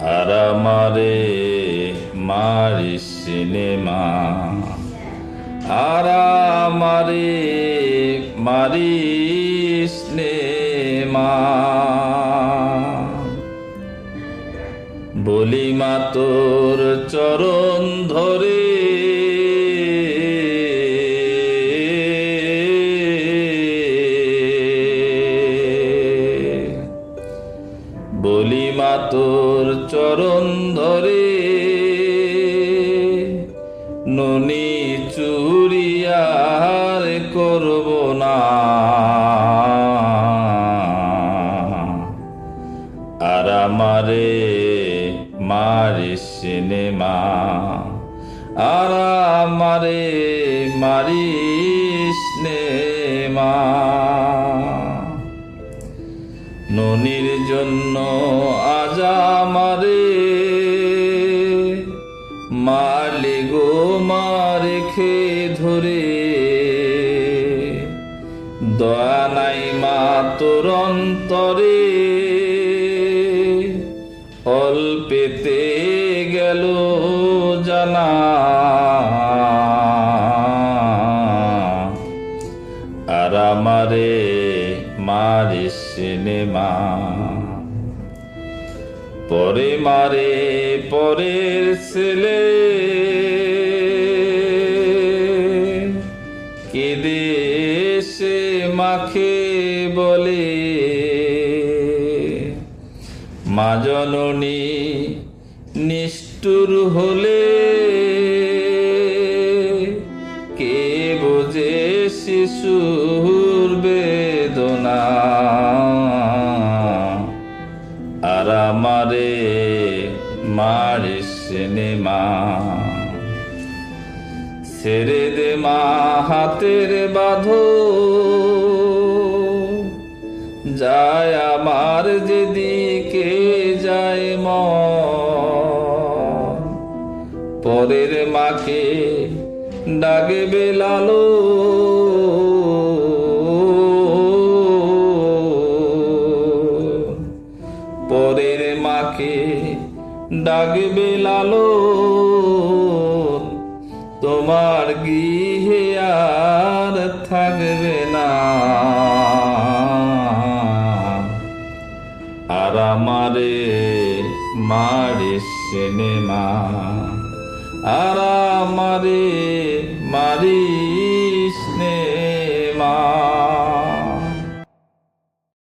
আর আমারে মারি সিনেমা। আর আমারে মারি সিনেমা। বলি মা তোর চরণ ধরে বলি মা তোর চরণ ধরে, ননি চুরিয়ার করব না। আর আমারে মারি সিনেমা আর আমারে মারি সিনেমা ননির জন্য আজ আমারে। মারলে গো মারে খে ধরে। দয়া নাই মা তোর অন্তরে। অল্পেতে গেল জানা। আর আমারে মারে সিনেমা। পরে মারে, পরের ছেলে। কেঁদে সে মাখে বলে। মা জননী নিষ্ঠুর হলে। শিশুর বেদনা। আর আমারে মারে সিনেমা। ছেড়ে দে মা হাতের বাঁধো যায় আমার যেদিকে যায় মন। পরের মাকে ডাকবে লালো। পরের মাকে ডাকবে লালো। তোমার গৃহে আর থাকবে না। আর আমারে মারে সিনেমা আর মারে মারি